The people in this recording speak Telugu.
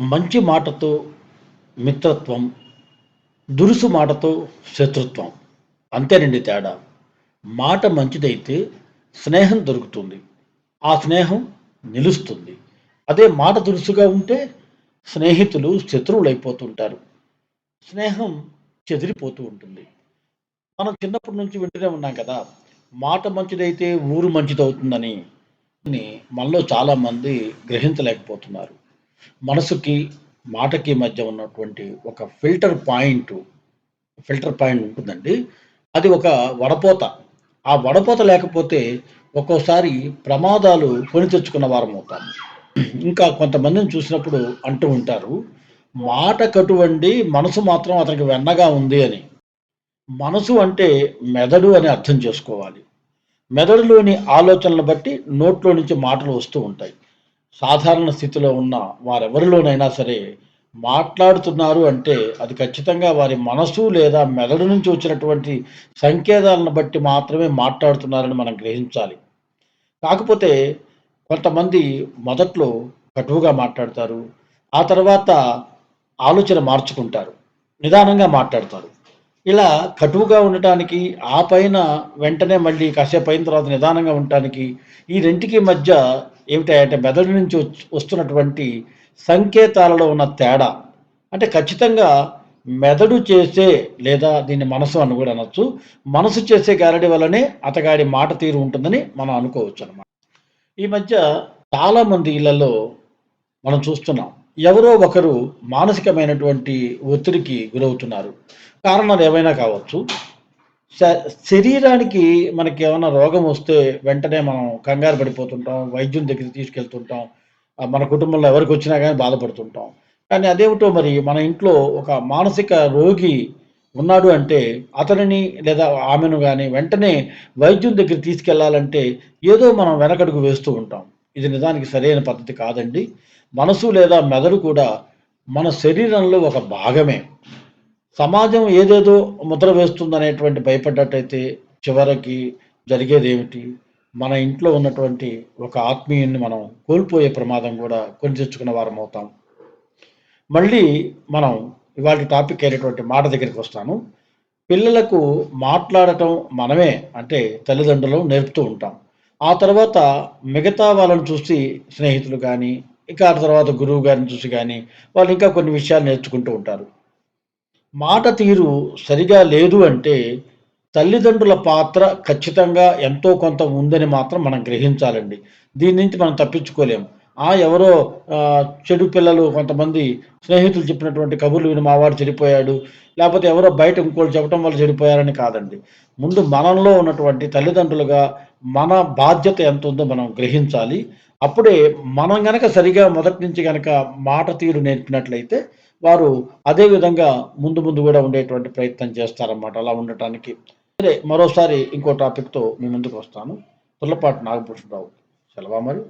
మంచి మాటతో మిత్రత్వం దురుసు మాటతో శత్రుత్వం. అంతేనండి తేడా. మాట మంచిదైతే స్నేహం దొరుకుతుంది. ఆ స్నేహం నిలుస్తుంది. అదే మాట దురుసుగా ఉంటే స్నేహితులు శత్రువులు అయిపోతుంటారు స్నేహం చెదిరిపోతూ ఉంటుంది. మనం చిన్నప్పటి నుంచి వింటూనే ఉన్నాం కదా మాట మంచిదైతే ఊరు మంచిదవుతుందని. అని మనలో చాలామంది గ్రహించలేకపోతున్నారు. మనసుకి మాటకి మధ్య ఉన్నటువంటి ఒక ఫిల్టర్ పాయింట్ ఫిల్టర్ పాయింట్ ఉంటుందండి. అది ఒక వడపోత. ఆ వడపోత లేకపోతే ఒక్కోసారి ప్రమాదాలు కొని తెచ్చుకున్న వారం అవుతాము ఇంకా కొంతమందిని చూసినప్పుడు అంటూ ఉంటారు మాట కటువండి మనసు మాత్రం అతనికి వెన్నగా ఉంది అని. మనసు అంటే మెదడు అని అర్థం చేసుకోవాలి. మెదడులోని ఆలోచనలు బట్టి నోట్లో నుంచి మాటలు వస్తూ ఉంటాయి. సాధారణ స్థితిలో ఉన్న వారెవరిలోనైనా సరే మాట్లాడుతున్నారు అంటే అది ఖచ్చితంగా వారి మనసు లేదా మెదడు నుంచి వచ్చినటువంటి సంకేతాలను బట్టి మాత్రమే మాట్లాడుతున్నారని మనం గ్రహించాలి. కాకపోతే కొంతమంది మొదట్లో కటువుగా మాట్లాడతారు ఆ తర్వాత ఆలోచన మార్చుకుంటారు నిదానంగా మాట్లాడతారు. ఇలా కటువుగా ఉండటానికి ఆ పైన వెంటనే మళ్ళీ కాసేపు అయిన తర్వాత నిదానంగా ఉండటానికి ఈ రెంటికి మధ్య ఏమిటంటే మెదడు నుంచి వస్తున్నటువంటి సంకేతాలలో ఉన్న తేడా. అంటే ఖచ్చితంగా మెదడు చేసే లేదా దీన్ని మనసు అని కూడా అనొచ్చు. మనసు చేసే గ్యారడీ వల్లనే అతగాడి మాట తీరు ఉంటుందని మనం అనుకోవచ్చు అనమాట ఈ మధ్య చాలామంది ఇళ్ళలో మనం చూస్తున్నాం. ఎవరో ఒకరు మానసికమైనటువంటి ఒత్తిడికి గురవుతున్నారు. కారణాలు ఏమైనా కావచ్చు. శ- శరీరానికి మనకి ఏమైనా రోగం వస్తే వెంటనే మనం కంగారు పడిపోతుంటాం వైద్యుని దగ్గర తీసుకెళ్తుంటాం ఆ, మన కుటుంబంలో ఎవరికి వచ్చినా కానీ బాధపడుతుంటాం. కానీ అదేమిటో మరి మన ఇంట్లో ఒక మానసిక రోగి ఉన్నాడు అంటే అతనిని లేదా ఆమెను కానీ వెంటనే వైద్యుని దగ్గర తీసుకెళ్ళాలంటే ఏదో మనం వెనకడుగు వేస్తూ ఉంటాం. ఇది నిజానికి సరైన పద్ధతి కాదండి. మనసు లేదా మెదడు కూడా మన శరీరంలో ఒక భాగమే. సమాజం ఏదేదో ముద్ర వేస్తుందనేటువంటి భయపడ్డట్టయితే చివరికి జరిగేది ఏమిటి మన ఇంట్లో ఉన్నటువంటి ఒక ఆత్మీయుని మనం కోల్పోయే ప్రమాదం కూడా కొని తెచ్చుకున్న వారం అవుతాం. మళ్ళీ మనం ఇవాళ టాపిక్ అయినటువంటి మాట దగ్గరికి వస్తాను. పిల్లలకు మాట్లాడటం మనమే అంటే తల్లిదండ్రులు నేర్పుతూ ఉంటాం. ఆ తర్వాత మిగతా వాళ్ళని చూసి స్నేహితులు కానీ ఇంకా ఆ తర్వాత గురువు గారిని చూసి కానీ వాళ్ళు ఇంకా కొన్ని విషయాలు నేర్చుకుంటూ ఉంటారు. మాట తీరు సరిగా లేదు అంటే తల్లిదండ్రుల పాత్ర ఖచ్చితంగా ఎంతో కొంత ఉందని మాత్రం మనం గ్రహించాలండి. దీని నుంచి మనం తప్పించుకోలేము. ఆ ఎవరో చెడు పిల్లలు కొంతమంది స్నేహితులు చెప్పినటువంటి కబుర్లు విని మావాడు చెడిపోయాడు లేకపోతే ఎవరో బయట ఇంకోటి చెప్పడం వల్ల చెడిపోయారని కాదండి. ముందు మనంలో ఉన్నటువంటి తల్లిదండ్రులుగా మన బాధ్యత ఎంత ఉందో మనం గ్రహించాలి. అప్పుడే మనం గనక సరిగా మొదటి నుంచి గనక మాట తీరు నేర్పినట్లయితే వారు అదే విధంగా ముందు ముందు కూడా ఉండేటువంటి ప్రయత్నం చేస్తారన్నమాట అలా ఉండటానికి. సరే మరోసారి ఇంకో టాపిక్తో మీ ముందుకు వస్తాను. పుల్లపాటి నాగభూషణరావు. సెలవా మరి?